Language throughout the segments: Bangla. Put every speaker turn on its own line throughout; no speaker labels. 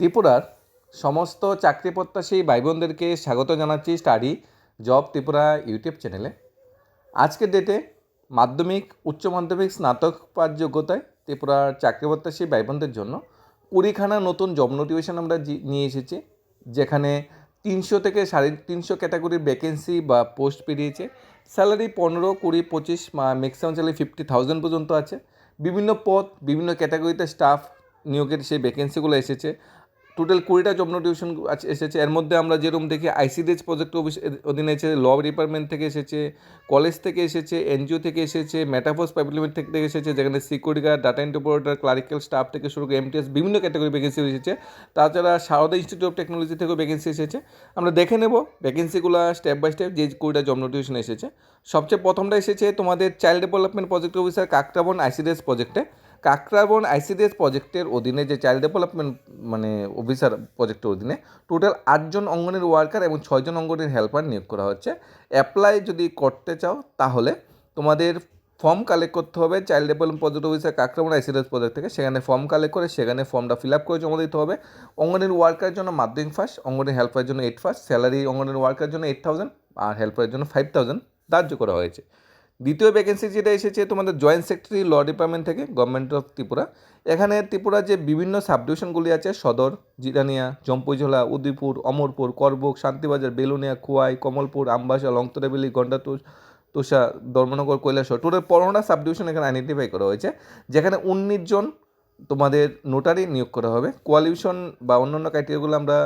ত্রিপুরার সমস্ত চাকরি প্রত্যাশী ভাই বোনদেরকে স্বাগত জানাচ্ছি স্টাডি জব ত্রিপুরা ইউটিউব চ্যানেলে। আজকের ডেটে মাধ্যমিক, উচ্চ মাধ্যমিক স্নাতক পাস যোগ্যতায় ত্রিপুরার চাকরি প্রত্যাশী ভাই বোনদের জন্য কুড়িখানা নতুন জব নোটিফিকেশন আমরা নিয়ে এসেছি, যেখানে তিনশো থেকে সাড়ে তিনশো ক্যাটাগরির ভ্যাকেন্সি বা পোস্ট বেরিয়েছে। স্যালারি পনেরো, কুড়ি, পঁচিশ ম্যাক্সিমাম স্যালারি ফিফটি থাউজেন্ড পর্যন্ত আছে। বিভিন্ন পদ, বিভিন্ন ক্যাটাগরিতে স্টাফ নিয়োগের সেই ভ্যাকেন্সিগুলো এসেছে। টোটাল কুড়িটা জব নোটিফিকেশন এসেছে। এর মধ্যে আমরা যেরকম দেখি আইসিডিএস প্রজেক্ট অফিস অধীনে এসেছে ল ডিপার্টমেন্ট থেকে এসেছে কলেজ থেকে এসেছে এনজিও থেকে এসেছে মেটাফোর্স প্রাইভেট থেকে থেকে এসেছে, যেখানে security guard data entry operator clerical staff থেকে শুরু করে এমটিএস বিভিন্ন ক্যাটাগরি ভ্যাকেন্সি এসেছে। তাছাড়া সারদা ইনস্টিটিউট অফ টেকনোলজি থেকেও ভ্যাকেন্সি এসেছে। আমরা দেখে নেব ভ্যাকেন্সিগুলো স্টেপ বাই স্টেপ যে কুড়িটা জব নোটিফিকেশন এসেছে। সবচেয়ে প্রথমটা এসেছে তোমাদের child development project officer Kakrabon ICDS প্রজেক্টে কাকরাবন আইসিডিএস প্রজেক্টের অধীনে যে চাইল্ড ডেভেলপমেন্ট মানে অফিসার প্রজেক্টের অধীনে টোটাল আটজন অঙ্গনের ওয়ার্কার এবং ছয়জন অঙ্গনের হেল্পার নিয়োগ করা হচ্ছে। অ্যাপ্লাই যদি করতে চাও, তাহলে তোমাদের ফর্ম কালেক্ট করতে হবে child development project officer Kakrabon ICDS project থেকে। সেখানে ফর্ম কালেক্ট করে সেখানে ফর্মটা ফিল আপ করে জমা দিতে হবে। অঙ্গনের ওয়ার্কারের জন্য মাধ্যমিক ফার্স্ট অঙ্গনের হেল্পারের জন্য এইট ফার্স্ট স্যালারি অঙ্গনের ওয়ার্কারের জন্য এইট থাউজেন্ড আর হেল্পারের জন্য ফাইভ থাউজেন্ড ধার্য করা হয়েছে। দ্বিতীয় ভ্যাকেন্সি যেটা এসেছে তোমাদের জয়েন্ট সেক্রেটারি ল ডিপার্টমেন্ট থেকে গভর্নমেন্ট অফ ত্রিপুরা। এখানে ত্রিপুরার যে বিভিন্ন সাবডিভিশনগুলি আছে, সদর, জিরানিয়া, জম্পুঝোলা, উদয়পুর, অমরপুর, করবুক, শান্তিবাজার, বেলুনিয়া, খোয়াই, কমলপুর, আমবাসা, লংতরাবেলি গন্ডাতুষ তোষা, ধর্মনগর, কৈলাসহর। টোটাল পনেরোটা সাবডিভিশন এখানে আইডেন্টিফাই করা হয়েছে, যেখানে উনিশ জন তোমাদের নোটারি নিয়োগ করা হবে। কোয়ালিফিকেশন বা অন্যান্য ক্রাইটেরিয়াগুলো আমরা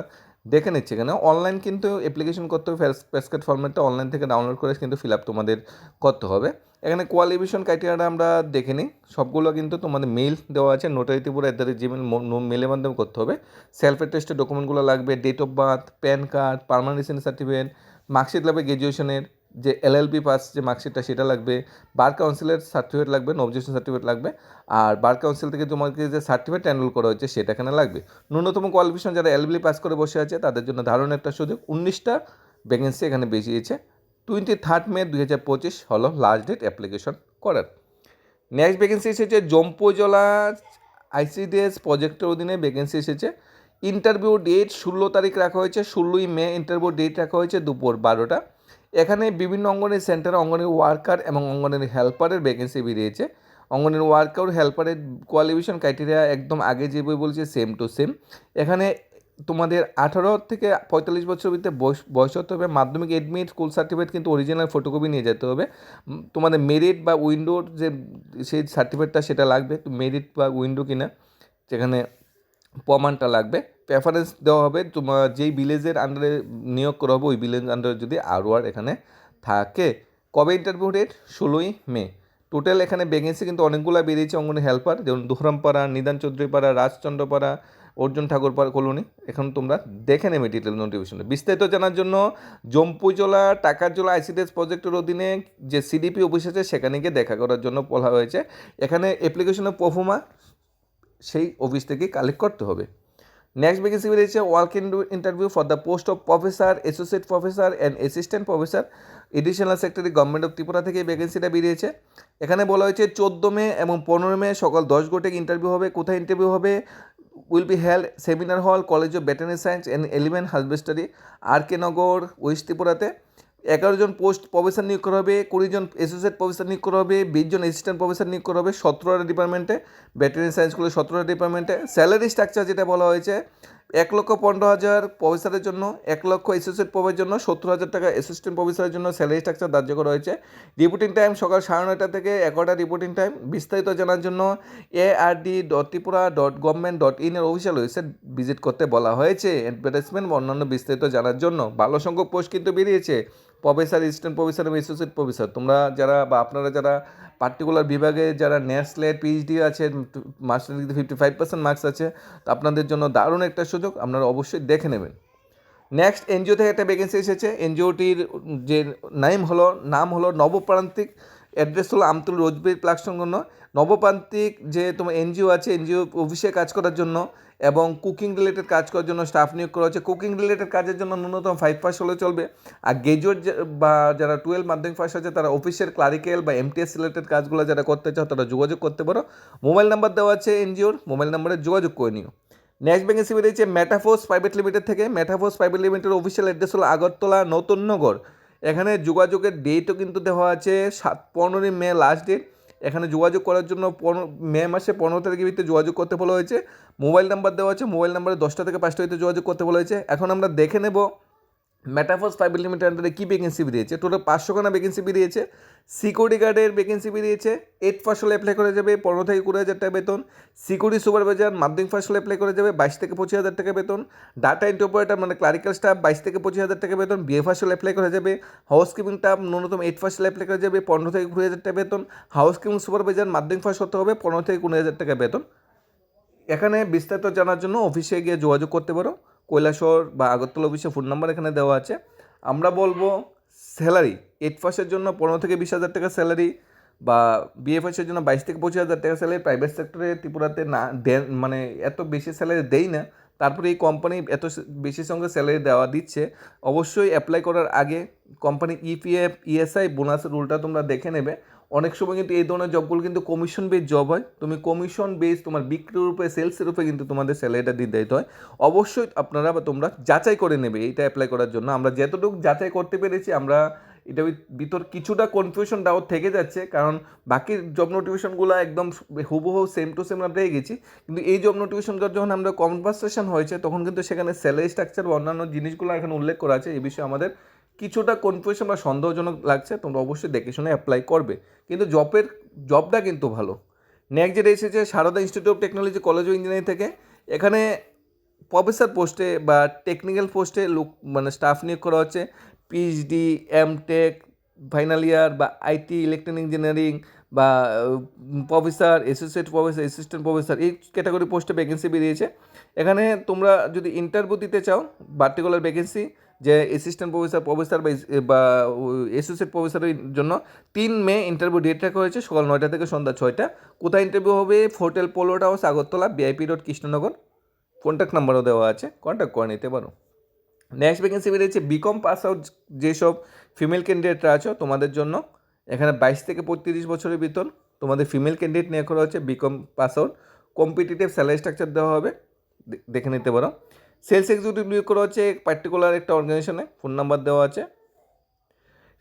দেখে নিচ্ছি এখানে। অনলাইন কিন্তু অ্যাপ্লিকেশন করতে হবে প্যাসকেট ফর্মেটটা অনলাইন থেকে ডাউনলোড করে কিন্তু ফিল আপ তোমাদের করতে হবে। এখানে কোয়ালিফিকেশন ক্রাইটেরিয়াটা আমরা দেখে নিই। সবগুলো কিন্তু তোমাদের মেল দেওয়া আছে notary Tripura at the Gmail মেলের মাধ্যমে করতে হবে। সেলফ টেস্টের ডকুমেন্টগুলো লাগবে date of birth PAN card permanent certificate marksheet লাগবে গ্র্যাজুয়েশনের যে এলএলবি পাস যে মার্কশিটটা সেটা লাগবে বার কাউন্সিলের সার্টিফিকেট লাগবে নবজেশন সার্টিফিকেট লাগবে, আর বার কাউন্সিল থেকে তোমাকে যে সার্টিফিকেট এনরোল করা হয়েছে সেটা এখানে লাগবে। ন্যূনতম কোয়ালিফিকেশন যারা এলএলবি পাস করে বসে আছে, তাদের জন্য ধারণ একটা সুযোগ, উনিশটা ভ্যাকেন্সি এখানে বেরিয়েছে। টোয়েন্টি থার্ড মে দুই হাজার পঁচিশ হলো লাস্ট ডেট অ্যাপ্লিকেশন করার। নেক্সট ভ্যাকেন্সি এসেছে জম্পুজলা আইসিডিএস প্রজেক্টের অধীনে ভ্যাকেন্সি এসেছে। ইন্টারভিউ ডেট ষোলো তারিখ রাখা হয়েছে, ষোলোই মে ইন্টারভিউ ডেট রাখা হয়েছে দুপুর বারোটা। এখানে বিভিন্ন অঙ্গনের সেন্টারে, অঙ্গনের ওয়ার্কার এবং অঙ্গনের হেল্পারের ভ্যাকেন্সি বেরিয়েছে। অঙ্গনের ওয়ার্কার হেল্পারের কোয়ালিফিকেশন ক্রাইটেরিয়া একদম আগে যে বই বলছে সেম টু সেম এখানে তোমাদের আঠারো থেকে পঁয়তাল্লিশ বছর ভিতরে বয়স বয়স হতে হবে। মাধ্যমিক এডমিট স্কুল সার্টিফিকেট কিন্তু অরিজিনাল ফটোকপি নিয়ে যেতে হবে। তোমাদের মেরিট বা উইন্ডোর যে সেই সার্টিফিকেটটা সেটা লাগবে। মেরিট বা উইন্ডো কিনা, যেখানে প্রমাণটা লাগবে। প্রেফারেন্স দেওয়া হবে, তোমার যেই ভিলেজের আন্ডারে নিয়োগ করা হবে, ওই ভিলেজ আন্ডারে যদি আরওয়ার এখানে থাকে। কবে ইন্টারভিউ ডেট ষোলোই মে। টোটাল এখানে ভ্যাকেন্সি কিন্তু অনেকগুলো বেরিয়েছে অঙ্গনে হেল্পার যেমন দুহরামপাড়া নিদান চৌধুরীপাড়া, রাজচন্দ্রপাড়া, অর্জুন ঠাকুরপাড়া কলোনি এখন তোমরা দেখে নেবে ডিটেল নোটিফিকেশনে বিস্তারিত জানার জন্য জম্পুজলা, টাকারজোলা আইসিডিএস প্রজেক্টের অধীনে যে সিডিপি অফিস আছে, সেখানে গিয়ে দেখা করার জন্য বলা হয়েছে। এখানে অ্যাপ্লিকেশনের প্রফর্মা সেই অফিস থেকে কালেক্ট করতে হবে। নেক্সট ভ্যাকেন্সি বেরিয়েছে walk interview for the post of professor associate professor and assistant professor additional secretary government of Tripura থেকে ভ্যাকেন্সিটা বেরিয়েছে। এখানে বলা হয়েছে চোদ্দ মে এবং পনেরো মে সকাল দশ গোটে ইন্টারভিউ হবে। কোথায় ইন্টারভিউ হবে? Will be held seminar hall college of veterinary science and eleven husbandry R K Nagar west ত্রিপুরাতে এগারো জন পোস্ট প্রফেসর নিয়োগ করা হবে, কুড়ি জন অ্যাসোসিয়েট প্রফেসর নিয়োগ করা হবে, বিশ জন অ্যাসিস্ট্যান্ট প্রফেসর নিয়োগ করা হবে, সতেরোটা ডিপার্টমেন্টে ভেটেরিনারি সায়েন্সগুলো সতেরোটা ডিপার্টমেন্টে স্যালারি স্ট্রাকচার যেটা বলা হয়েছে, এক লক্ষ পনেরো হাজার প্রফেসরের জন্য, এক লক্ষ অ্যাসোসিয়েট প্রফেসরের জন্য, সত্তর হাজার টাকা অ্যাসিস্ট্যান্ট প্রফেসরের জন্য স্যালারি স্ট্রাকচার ধার্য করা হয়েছে। রিপোর্টিং টাইম সকাল সাড়ে নয়টা থেকে এগারোটা রিপোর্টিং টাইম বিস্তারিত জানার জন্য A R D dot Tripura dot government dot in এর অফিসিয়াল ওয়েবসাইট ভিজিট করতে বলা হয়েছে। অ্যাডভার্টাইজমেন্ট অন্যান্য বিস্তারিত জানার জন্য। ভালো সংখ্যক পোস্ট কিন্তু বেরিয়েছে। প্রফেসর অ্যাসিস্ট্যান্ট প্রফেসর এবং অ্যাসোসিয়েট প্রফেসর। তোমরা যারা বা আপনারা যারা পার্টিকুলার বিভাগে যারা ন্যাশলেট পিএইচডি আছে master degree fifty five percent marks আছে, তো আপনাদের জন্য দারুণ একটা সুযোগ, আপনারা অবশ্যই দেখে নেবেন। নেক্সট এনজিও থেকে একটা ভ্যাকেন্সি এসেছে। এনজিওটির যে নাম হলো নাম হলো নবপ্রান্তিক অ্যাড্রেস হলো আমতুল রোজবের প্লাক সংলগ্ন নবপ্রান্তিক যে তোমার এনজিও আছে, এনজিও অফিসে কাজ করার জন্য এবং কুকিং রিলেটেড কাজ করার জন্য স্টাফ নিয়োগ করা হচ্ছে। কুকিং রিলেটেড কাজের জন্য ন্যূনতম ফাইভ পাস হলে চলবে। আর গ্রাজুয়েট বা যারা টুয়েলভ মাধ্যমিক পাস আছে তারা অফিসের ক্লারিক্যাল বা এমটিএস রিলেটেড কাজগুলো যারা করতে চাও, তারা যোগাযোগ করতে পারো। মোবাইল নাম্বার দেওয়া আছে এনজিওর মোবাইল নাম্বারে যোগাযোগ করে নিও। নেক্সট ভ্যাকেন্সি বেরিয়েছে মেটাফোর্স প্রাইভেট লিমিটেড থেকে। Metaforce private limited official address হলো আগরতলা নতুননগর এখানে যোগাযোগের ডেটও কিন্তু দেওয়া আছে সাত, পনেরোই মে লাস্ট ডেট এখানে যোগাযোগ করার জন্য পনেরো, মে মাসে পনেরো তারিখের ভিতরে যোগাযোগ করতে বলা হয়েছে। মোবাইল নাম্বার দেওয়া আছে, মোবাইল নাম্বারে দশটা থেকে পাঁচটা ভিতরে যোগাযোগ করতে বলা হয়েছে। এখন আমরা দেখে নেব মেটাফোর্স প্রাইভেট লিমিটেড আন্ডারে কী ভ্যাকেন্সি বেরিয়েছে? টোটাল পাঁচশো খানা ভ্যাকেন্সি বেরিয়েছে। সিকিউরিটি গার্ডের ভ্যাকেন্সি বেরিয়েছে। এইট ফার্স্ট হলে অ্যাপ্লাই করা যাবে, পনেরো থেকে কুড়ি হাজার টাকা বেতন। সিকিউরিটি সুপারভাইজার মাধ্যমিক ফার্স্ট হলে অ্যাপ্লাই করা যাবে, বাইশ থেকে পঁচিশ হাজার টাকা বেতন। ডাটা এন্ট্রি অপারেটার মানে ক্লারিক্যাল স্টাফ বাইশ থেকে পঁচিশ হাজার টাকা বেতন। বিএ ফার্স্ট হলে অ্যাপ্লাই করা যাবে। হাউস কিপিং স্টাফ ন্যূনতম এইট ফার্স্ট হলে অ্যাপ্লাই করা যাবে, পনেরো থেকে কুড়ি হাজার টাকা বেতন। হাউস কিপিং সুপারভাইজার মাধ্যমিক ফার্স্ট হতে হবে, পনেরো থেকে কুড়ি হাজার টাকা বেতন। এখানে বিস্তারিত জানার জন্য অফিসে গিয়ে যোগাযোগ করতে পারো। কৈলাসহর বা আগরতলা অফিসে ফোন নাম্বার এখানে দেওয়া আছে। আমরা বলব স্যালারি এইট ফার্স্টের জন্য পনেরো থেকে বিশ হাজার টাকা স্যালারি বা বিএফএসের জন্য বাইশ থেকে পঁচিশ হাজার টাকা স্যালারি প্রাইভেট সেক্টরে ত্রিপুরাতে না দেন মানে এত বেশি স্যালারি দেই না। তারপরে এই কোম্পানি এত বেশি সঙ্গে স্যালারি দেওয়া দিচ্ছে। অবশ্যই অ্যাপ্লাই করার আগে কোম্পানি ইপিএফ ইএসআই বোনাস রুলটা তোমরা দেখে নেবে। অনেক সময় কিন্তু এই ধরনের জবগুলো কিন্তু কমিশন বেস জব হয়। তুমি কমিশন বেস তোমার বিক্রির উপরে সেলসের উপরে কিন্তু তোমাদের স্যালারিটা দিতে হয়। অবশ্যই আপনারা বা তোমরা যাচাই করে নেবে এইটা অ্যাপ্লাই করার জন্য। আমরা যতটুকু যাচাই করতে পেরেছি, আমরা এটা ভিতর কিছুটা কনফিউশন ডাউট থেকে যাচ্ছে, কারণ বাকি জব নোটিফিকেশনগুলো একদম হুবহু সেম টু সেম আমরা গেছি। কিন্তু এই জব নোটিফিকেশনটা যখন আমরা কনভারসেশন হয়েছে, তখন কিন্তু সেখানে স্যালারি স্ট্রাকচার বা অন্যান্য জিনিসগুলো এখানে উল্লেখ করা আছে। এই বিষয়ে আমাদের কিছুটা কনফিউশন বা সন্দেহজনক লাগছে, তোমরা অবশ্যই দেখে শুনে অ্যাপ্লাই করবে। কিন্তু জবের জবটা কিন্তু ভালো। নেক্সট যেটা এসেছে, Sarada institute of technology college of engineering থেকে। এখানে প্রফেসর পোস্টে বা টেকনিক্যাল পোস্টে লোক মানে স্টাফ নিয়োগ করা হচ্ছে। PhD M tech final year বা আইটি ইলেকট্রনিক ইঞ্জিনিয়ারিং বা professor associate professor assistant professor এই ক্যাটাগরি পোস্টে ভ্যাকেন্সি বেরিয়েছে। এখানে তোমরা যদি ইন্টারভিউ দিতে চাও পার্টিকুলার ভ্যাকেন্সি যে অ্যাসিস্ট্যান্ট প্রফেসর প্রফেসর বা অ্যাসোসিয়েট প্রফেসরের জন্য তিন মে ইন্টারভিউ ডেট রাখা হয়েছে, সকাল নয়টা থেকে সন্ধ্যা ছয়টা। কোথায় ইন্টারভিউ হবে? Hotel পোলোট house Agartala VIP road Krishnanagar contact নাম্বারও দেওয়া আছে কন্ট্যাক্ট করে নিতে পারো। নেক্সট ভ্যাকেন্সি বেরিয়েছে বিকম পাস আউট যেসব ফিমেল ক্যান্ডিডেটরা আছো, তোমাদের জন্য। এখানে বাইশ থেকে পঁয়ত্রিশ বছরের ভিতর তোমাদের ফিমেল ক্যান্ডিডেট নিয়ে করা হচ্ছে BCom pass out competitive salary structure দেওয়া হবে দেখে নিতে পারো। সেলস এক্সিকিউটিভ নিয়োগ করা হচ্ছে পার্টিকুলার একটা অর্গানাইজেশনে ফোন নাম্বার দেওয়া আছে।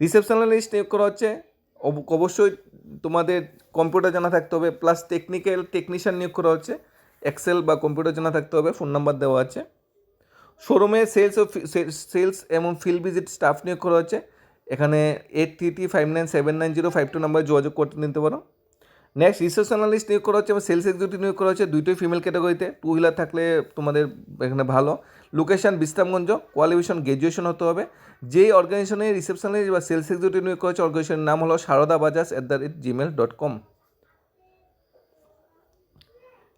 রিসেপশনালিস্ট নিয়োগ করা হচ্ছে অবশ্যই তোমাদের কম্পিউটার জানা থাকতে হবে প্লাস টেকনিক্যাল টেকনিশিয়ান নিয়োগ করা হচ্ছে এক্সেল বা কম্পিউটার জানা থাকতে হবে ফোন নাম্বার দেওয়া আছে। শোরুমে সেলস ও সেলস এবং ফিল্ড ভিজিট স্টাফ নিয়োগ করা হচ্ছে, এখানে eight three three five nine seven nine zero five two নাম্বারে যোগাযোগ করতে নিতে পারো। নেক্সট রিসার্চ অ্যানালিস্ট নিয়োগ করা হচ্ছে এবং সেলস এক্সিকিউটিভ নিয়োগ করা হচ্ছে। দুইটোই ফিমেল ক্যাটাগরিতে টু হুইলার থাকলে তোমাদের এখানে ভালো। লোকেশন বিশ্রামগঞ্জ। কোয়ালিফিকেশন গ্র্যাজুয়েশন হতে হবে। যেই অর্গানাইজেশনে রিসেপশনিস্ট বা সেলস এক্সিকিউটিভ নিয়োগ করা হচ্ছে অর্গানাইজেশনের নাম হলো Sarada Bajaj at the rate gmail dot com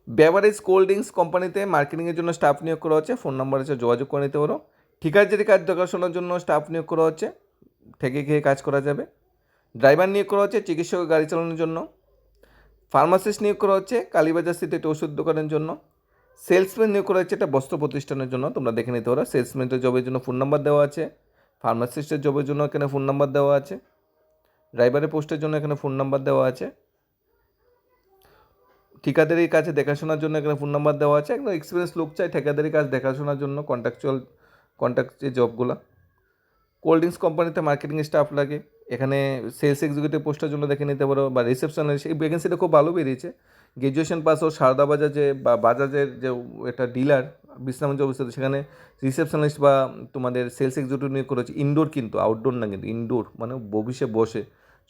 beverage cold drinks কোম্পানিতে মার্কেটিংয়ের জন্য স্টাফ নিয়োগ করা হচ্ছে। ফোন নাম্বার আছে, যোগাযোগ করে নিতে পারো। ঠিকাদারি কাজ দেখাশোনার জন্য স্টাফ নিয়োগ করা হচ্ছে, থেকে খেয়ে কাজ করা যাবে। ড্রাইভার নিয়োগ করা হচ্ছে চিকিৎসক গাড়ি চালানোর জন্য। ফার্মাসিস্ট নিয়োগ করা হচ্ছে, কালীবাজার স্থিত একটি ওষুধ দোকানের জন্য। সেলসম্যান নিয়োগ করা হচ্ছে একটা বস্ত্র প্রতিষ্ঠানের জন্য, তোমরা দেখে নিতে পারো। সেলসম্যানের জবের জন্য ফোন নাম্বার দেওয়া আছে, ফার্মাসিস্টের জবের জন্য এখানে ফোন নাম্বার দেওয়া আছে ড্রাইভারের পোস্টের জন্য এখানে ফোন নাম্বার দেওয়া আছে ঠিকাদারি কাছে দেখাশোনার জন্য এখানে ফোন নাম্বার দেওয়া আছে, একদম এক্সপিরিয়েন্স লোক চাই ঠিকাদারি কাজ দেখাশোনার জন্য কন্ট্রাকচুয়াল কন্ট্রাক্ট যে জবগুলো। কোল্ড ড্রিঙ্কস কোম্পানিতে মার্কেটিং স্টাফ লাগে। এখানে সেলস এক্সিকিউটিভ পোস্টের জন্য দেখে নিতে পারো বা রিসেপশনের এই ভ্যাকেন্সিটা খুব ভালো বেরিয়েছে। গ্র্যাজুয়েশন পাস ও সারদা বাজাজে বা বাজাজের যে একটা ডিলার বিশ্রামঞ্চ অবস্থিত, সেখানে রিসেপশনিস্ট বা তোমাদের সেলস এক্সিকিউটিভ নিয়োগ করা হচ্ছে। ইনডোর কিন্তু আউটডোর না কিন্তু ইনডোর মানে বসে। বসে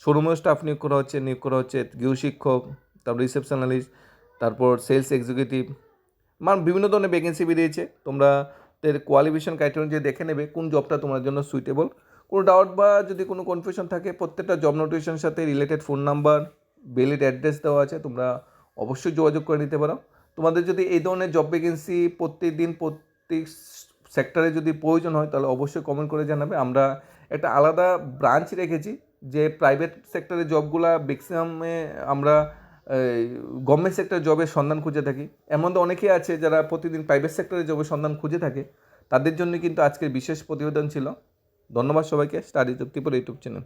শোরুমেও স্টাফ নিয়োগ করা হচ্ছে, নিয়োগ করা হচ্ছে গৃহশিক্ষক তারপর রিসেপশনালিস্ট তারপর সেলস এক্সিকিউটিভ মানে বিভিন্ন ধরনের ভ্যাকেন্সি বেরিয়েছে। তোমরা এর কোয়ালিফিকেশন ক্রাইটেরিয়া যে দেখে নেবে কোন জবটা তোমার জন্য সুইটেবল কোনো ডাউট বা যদি কোনো কনফিউশন থাকে, প্রত্যেকটা জব নোটিফিকেশনের সাথে রিলেটেড ফোন নাম্বার বেলিড অ্যাড্রেস দেওয়া আছে, তোমরা অবশ্যই যোগাযোগ করে নিতে পারো। তোমাদের যদি এই ধরনের জব ভ্যাকেন্সি প্রত্যেক দিন প্রত্যেক সেক্টরে যদি প্রয়োজন হয়, তাহলে অবশ্যই কমেন্ট করে জানাবে। আমরা একটা আলাদা ব্রাঞ্চ রেখেছি, যে প্রাইভেট সেক্টরের জবগুলা ম্যাক্সিমামে আমরা গভর্নমেন্ট সেক্টর জবের সন্ধান খুঁজে থাকি। এমন তো অনেকেই আছে যারা প্রতিদিন প্রাইভেট সেক্টরের জবের সন্ধান খুঁজে থাকে। তাদের জন্য কিন্তু আজকের বিশেষ প্রতিবেদন ছিল। ধন্যবাদ সবাইকে স্টাডি তৃপ্তিপুর ইউটিউব চ্যানেল।